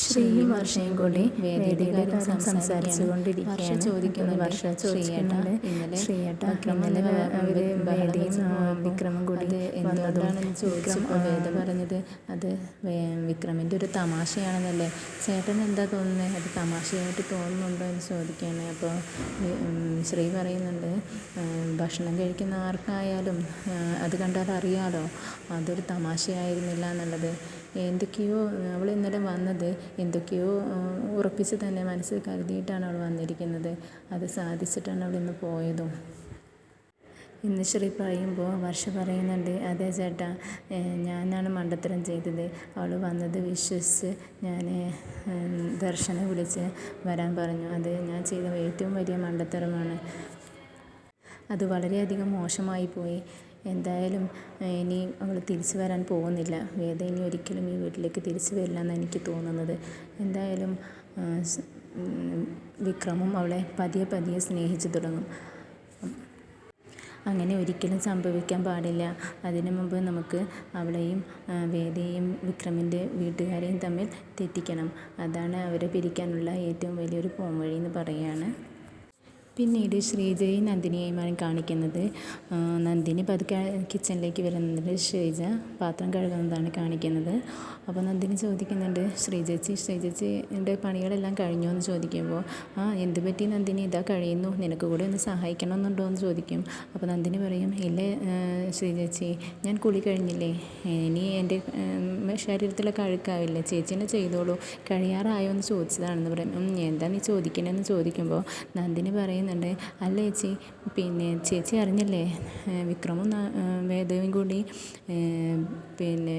ശ്രീയും വർഷയും കൂടി വേദിയുടെ കാര്യം സംസാരിച്ചു കൊണ്ടിരിക്കുകയാണ് ചോദിക്കുന്നു വർഷ ചോദിക്കുന്നുണ്ട് ശ്രീയേട്ട ഇന്നലെ അവർ വേദിയും വിക്രമം കൂടി എന്തുകൊണ്ടാണെന്ന് ചോദിച്ചപ്പോൾ വേദ പറഞ്ഞത് അത് വിക്രമിന്റെ ഒരു തമാശയാണെന്നല്ലേ? ചേട്ടൻ എന്താ തോന്നുന്നത് അത് തമാശയായിട്ട് തോന്നുന്നുണ്ടോ എന്ന് ചോദിക്കുകയാണ്. അപ്പോൾ ശ്രീ പറയുന്നുണ്ട് ഭക്ഷണം കഴിക്കുന്ന ആർക്കായാലും അത് കണ്ടാൽ അറിയാലോ അതൊരു തമാശയായിരുന്നില്ല എന്നുള്ളത്. എന്തൊക്കെയോ അവൾ ഇന്നലെ വന്നത് എന്തൊക്കെയോ ഉറപ്പിച്ച് തന്നെ മനസ്സിൽ കരുതിയിട്ടാണ് അവൾ വന്നിരിക്കുന്നത്. അത് സാധിച്ചിട്ടാണ് അവൾ ഇന്ന് പോയതും. ഇന്ന് ശ്രീ പറയുമ്പോൾ വർഷ പറയുന്നുണ്ട് അതെ ചേട്ടാ ഞാനാണ് മണ്ടത്തരം ചെയ്തത്. അവൾ വന്നത് വിശ്വസിച്ച് ഞാൻ ദർശനെ വിളിച്ച് വരാൻ പറഞ്ഞു. അത് ഞാൻ ചെയ്ത ഏറ്റവും വലിയ മണ്ടത്തരമാണ്. അത് വളരെയധികം മോശമായി പോയി. എന്തായാലും ഇനി അവൾ തിരിച്ചു വരാൻ പോകുന്നില്ല. വേദ ഇനി ഒരിക്കലും ഈ വീട്ടിലേക്ക് തിരിച്ചു വരില്ല എന്നാണ് എനിക്ക് തോന്നുന്നത്. എന്തായാലും വിക്രമും അവളെ പതിയെ പതിയെ സ്നേഹിച്ചു തുടങ്ങും. അങ്ങനെ ഒരിക്കലും സംഭവിക്കാൻ പാടില്ല. അതിനു മുമ്പ് നമുക്ക് അവളെയും വേദയെയും വിക്രമിന്റെ വീട്ടുകാരെയും തമ്മിൽ തെറ്റിക്കണം. അതാണ് അവരെ പിരിക്കാനുള്ള ഏറ്റവും വലിയൊരു പോംവഴി എന്ന് പറയുകയാണ്. പിന്നീട് ശ്രീജയും നന്ദിനിയുമാണ് കാണിക്കുന്നത്. നന്ദിനി പതുക്കെ കിച്ചണിലേക്ക് വരുന്നുണ്ട്. ശ്രീജ പാത്രം കഴുകുന്നതാണ് കാണിക്കുന്നത്. അപ്പോൾ നന്ദിനി ചോദിക്കുന്നുണ്ട് ശ്രീജേച്ചി ശ്രീജേച്ചിയുടെ പണികളെല്ലാം കഴിഞ്ഞോ എന്ന് ചോദിക്കുമ്പോൾ ആ എന്ത് പറ്റി നന്ദിനി? ഇതാ കഴിയുന്നു. നിനക്ക് കൂടെ ഒന്ന് സഹായിക്കണമെന്നുണ്ടോ എന്ന് ചോദിക്കും. അപ്പോൾ നന്ദിനി പറയും ഇല്ല ശ്രീജച്ചി ഞാൻ കുളി കഴിഞ്ഞില്ലേ? ഇനി എന്റെ ശരീരത്തിലൊക്കെ അഴുക്കാവില്ല ചേച്ചി തന്നെ ചെയ്തോളൂ. കഴിയാറായോ എന്ന് ചോദിച്ചതാണെന്ന് പറയും. "ഉം, എന്താ നീ ചോദിക്കണമെന്ന് ചോദിക്കുമ്പോൾ നന്ദിനി പറയുന്നുണ്ട് അല്ല ചേച്ചി? പിന്നെ ചേച്ചി അറിഞ്ഞില്ലേ വിക്രമും വേദവും കൂടി പിന്നെ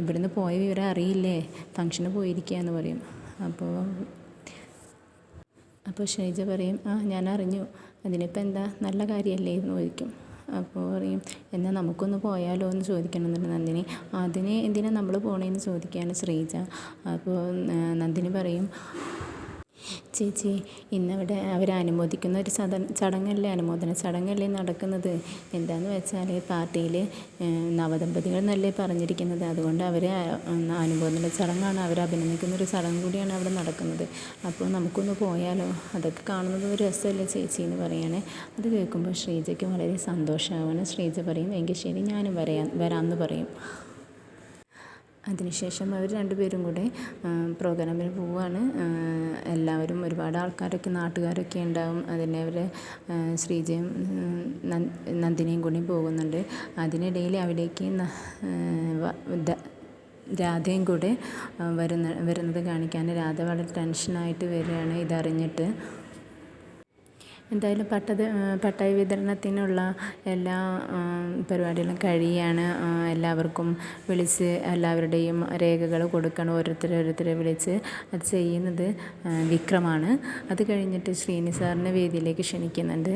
ഇവിടുന്ന് പോയ വിവരം അറിയില്ലേ? ഫംഗ്ഷന് പോയിരിക്കുക എന്ന് പറയും. അപ്പോൾ അപ്പോൾ ഷൈജ പറയും ആ ഞാൻ അറിഞ്ഞു. അതിനിപ്പോൾ എന്താ? നല്ല കാര്യമല്ലേ എന്ന് ചോദിക്കും. അപ്പോൾ പറയും എന്നാൽ നമുക്കൊന്ന് പോയാലോ? എന്ന് ചോദിക്കണമെന്നുണ്ട് നന്ദിനി അതിന് എന്തിനാണ് നമ്മൾ പോണേന്ന് ചോദിക്കുകയാണ് ശ്രീജ അപ്പോൾ നന്ദിനി പറയും ചേച്ചി ഇന്നവിടെ അവർ അനുമോദിക്കുന്ന ഒരു ചട ചടങ്ങല്ലേ അനുമോദന ചടങ്ങല്ലേ നടക്കുന്നത്? എന്താന്ന് വെച്ചാൽ പാർട്ടിയിൽ നവദമ്പതികൾ എന്നല്ലേ പറഞ്ഞിരിക്കുന്നത്. അതുകൊണ്ട് അവരെ അനുമോദന ചടങ്ങാണ് അവർ അഭിനന്ദിക്കുന്ന ഒരു ചടങ്ങ് കൂടിയാണ് അവിടെ നടക്കുന്നത്. അപ്പോൾ നമുക്കൊന്ന് പോയാലോ? അതൊക്കെ കാണുന്നത് ഒരു രസമല്ലേ ചേച്ചി എന്ന് പറയുകയാണ് അത് കേൾക്കുമ്പോൾ ശ്രീജയ്ക്ക് വളരെ സന്തോഷമാവാണ് ശ്രീജ പറയും എങ്കിൽ ശരി ഞാനും വരാം വരാമെന്ന് പറയും. അതിനുശേഷം അവർ രണ്ടുപേരും കൂടെ പ്രോഗ്രാമിന് പോവുകയാണ്. എല്ലാവരും ഒരുപാട് ആൾക്കാരൊക്കെ നാട്ടുകാരൊക്കെ ഉണ്ടാവും. അതിനെ അവർ ശ്രീജയും നന്ദിനിയും കൂടി പോകുന്നുണ്ട്. അതിനിടയിൽ അവിടേക്ക് രാധയും കൂടെ വരുന്ന വരുന്നത് കാണിക്കാൻ രാധ വളരെ ടെൻഷനായിട്ട് വരികയാണ് ഇതറിഞ്ഞിട്ട്. എന്തായാലും പട്ടത് പട്ടായ വിതരണത്തിനുള്ള എല്ലാ പരിപാടികളും കഴിയാണ്. എല്ലാവർക്കും വിളിച്ച് എല്ലാവരുടെയും രേഖകൾ കൊടുക്കണം. ഓരോരുത്തരെ ഓരോരുത്തരെ വിളിച്ച് അത് ചെയ്യുന്നത് വിക്രമാണ്. അത് കഴിഞ്ഞിട്ട് ശ്രീനി സാറിനെ വേദിയിലേക്ക് ക്ഷണിക്കുന്നുണ്ട്.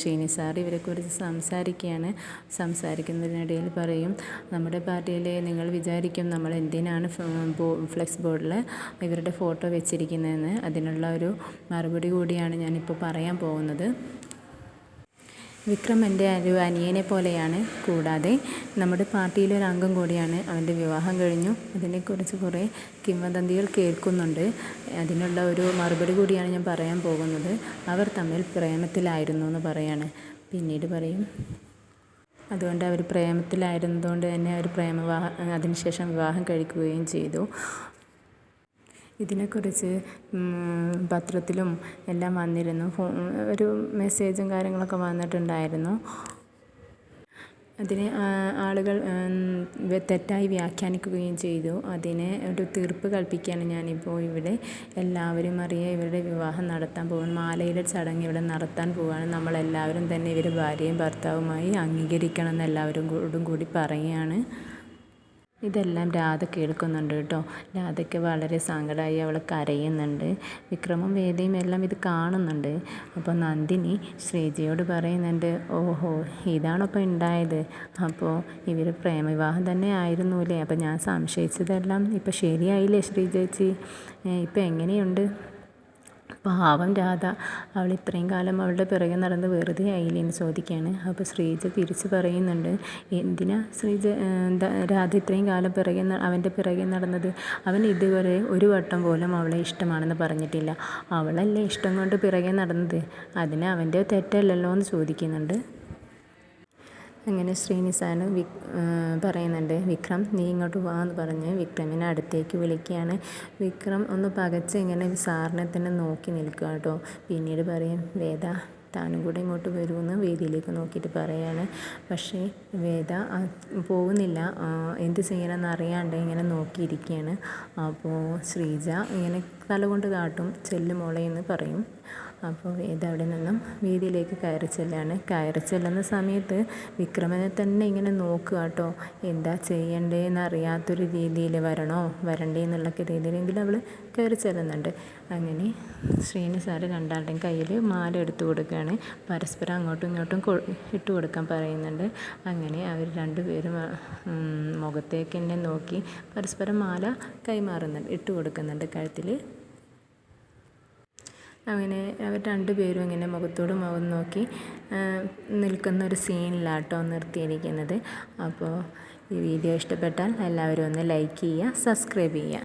ശ്രീനി സാർ ഇവരെക്കുറിച്ച് സംസാരിക്കുകയാണ്. സംസാരിക്കുന്നതിനിടയിൽ പറയും നമ്മുടെ പാർട്ടിയിൽ നിങ്ങൾ വിചാരിക്കും നമ്മൾ എന്തിനാണ് ഫ്ലെക്സ് ബോർഡിൽ ഇവരുടെ ഫോട്ടോ വെച്ചിരിക്കുന്നതെന്ന്. അതിനുള്ള ഒരു മറുപടി കൂടിയാണ് ഞാനിപ്പോൾ പറയാൻ പോകുന്നത്. വിക്രം എന്റെ ഒരു അനിയനെ പോലെയാണ്. കൂടാതെ നമ്മുടെ പാർട്ടിയിലെ ഒരു അംഗം കൂടിയാണ്. അവന്റെ വിവാഹം കഴിഞ്ഞു. അതിനെക്കുറിച്ച് കുറേ കിംവദന്തികൾ കേൾക്കുന്നുണ്ട്. അതിനുള്ള ഒരു മറുപടി കൂടിയാണ് ഞാൻ പറയാൻ പോകുന്നത്. അവർ തമ്മിൽ പ്രേമത്തിലായിരുന്നു എന്ന് പറയാണ്. പിന്നീട് പറയും അതുകൊണ്ട് അവർ പ്രേമത്തിലായിരുന്നതുകൊണ്ട് തന്നെ അവർ പ്രേമവാഹ അതിനുശേഷം വിവാഹം കഴിക്കുകയും ചെയ്തു. ഇതിനെക്കുറിച്ച് പത്രത്തിലും എല്ലാം വന്നിരുന്നു. ഒരു മെസ്സേജും കാര്യങ്ങളൊക്കെ വന്നിട്ടുണ്ടായിരുന്നു. അതിനെ ആളുകൾ തെറ്റായി വ്യാഖ്യാനിക്കുകയും ചെയ്തു. അതിനെ ഒരു തീർപ്പ് കൽപ്പിക്കുകയാണ് ഞാനിപ്പോൾ ഇവിടെ. എല്ലാവരും അറിയാൻ ഇവരുടെ വിവാഹം നടത്താൻ പോകുന്നു മാലയിലെ ചടങ്ങ് ഇവിടെ നടത്താൻ പോവുകയാണ്. നമ്മളെല്ലാവരും തന്നെ ഇവർ ഭാര്യയും ഭർത്താവുമായി അംഗീകരിക്കണം എന്ന് എല്ലാവരും കൂടും കൂടി പറയുകയാണ്. ഇതെല്ലാം രാധ കേൾക്കുന്നുണ്ട് കേട്ടോ. രാധയ്ക്ക് വളരെ സങ്കടമായി അവൾ കരയുന്നുണ്ട്. വിക്രമും വേദയും എല്ലാം ഇത് കാണുന്നുണ്ട്. അപ്പോൾ നന്ദിനി ശ്രീജയോട് പറയുന്നുണ്ട് ഓഹോ ഇതാണോ ഇപ്പോൾ ഉണ്ടായത് അപ്പോൾ ഇവർ പ്രേമവിവാഹം തന്നെ ആയിരുന്നൂലേ? അപ്പോൾ ഞാൻ സംശയിച്ചതെല്ലാം ഇപ്പോൾ ശരിയായില്ലേ ശ്രീജേച്ചി ഇപ്പോൾ എങ്ങനെയുണ്ട്? പാവം രാധ. അവൾ ഇത്രയും കാലം അവളുടെ പിറകെ നടന്ന് വെറുതെ ആയില്ലേ എന്ന് ചോദിക്കുകയാണ്. അപ്പോൾ ശ്രീജ തിരിച്ച് പറയുന്നുണ്ട് എന്തിനാ ശ്രീജ എന്താ രാധ ഇത്രയും കാലം പിറകെ അവന്റെ പിറകെ നടന്നത്? അവൻ ഇതുവരെ ഒരു വട്ടം പോലും അവളെ ഇഷ്ടമാണെന്ന് പറഞ്ഞിട്ടില്ല. അവളല്ലേ ഇഷ്ടം കൊണ്ട് പിറകെ നടന്നത്? അതിന് അവന്റെ തെറ്റല്ലല്ലോ എന്ന് ചോദിക്കുന്നുണ്ട്. അങ്ങനെ ശ്രീനിസാന് വിക് പറയുന്നുണ്ട് വിക്രം നീ ഇങ്ങോട്ട് വാ എന്ന് പറഞ്ഞ് വിക്രമിനെ അടുത്തേക്ക് വിളിക്കുകയാണ്. വിക്രം ഒന്ന് പകച്ച് ഇങ്ങനെ സാറിനെ തന്നെ നോക്കി നിൽക്കുക കേട്ടോ. പിന്നീട് പറയും വേദ താനും കൂടെ ഇങ്ങോട്ട് വരുമെന്ന് വേദിയിലേക്ക് നോക്കിയിട്ട് പറയാണ്. പക്ഷേ വേദ പോകുന്നില്ല. എന്ത് ചെയ്യണമെന്ന് അറിയാണ്ട് ഇങ്ങനെ നോക്കിയിരിക്കുകയാണ്. അപ്പോൾ ശ്രീജ ഇങ്ങനെ തലകൊണ്ട് കാട്ടും ചെല്ലുമോളെ എന്ന് പറയും. അപ്പോൾ ഇതവിടെ നിന്നും വീതിയിലേക്ക് കയറി ചെല്ലാണ്. കയറി ചെല്ലുന്ന സമയത്ത് വിക്രമനെ തന്നെ ഇങ്ങനെ നോക്കുക കേട്ടോ. എന്താ ചെയ്യണ്ടേന്ന് അറിയാത്തൊരു രീതിയിൽ വരണോ? വരണ്ടേ എന്നുള്ള രീതിയിലെങ്കിലും അവൾ കയറി ചെല്ലുന്നുണ്ട്. അങ്ങനെ ശ്രീനി സാറ് രണ്ടാളുടെയും കയ്യിൽ മാല എടുത്തു കൊടുക്കുകയാണ്. പരസ്പരം അങ്ങോട്ടും ഇങ്ങോട്ടും ഇട്ട് കൊടുക്കാൻ പറയുന്നുണ്ട്. അങ്ങനെ അവർ രണ്ടുപേരും മുഖത്തേക്ക് തന്നെ നോക്കി പരസ്പരം മാല കൈമാറുന്നുണ്ട് ഇട്ട് കൊടുക്കുന്നുണ്ട്. കഴുത്തിൽ അങ്ങനെ അവർ രണ്ടുപേരും ഇങ്ങനെ മുഖത്തോട് മുഖം നോക്കി നിൽക്കുന്ന ഒരു സീനിലാട്ടോ നിർത്തിയിരിക്കുന്നത്. അപ്പോൾ ഈ വീഡിയോ ഇഷ്ടപ്പെട്ടാൽ എല്ലാവരും ഒന്ന് ലൈക്ക് ചെയ്യുക സബ്സ്ക്രൈബ് ചെയ്യുക.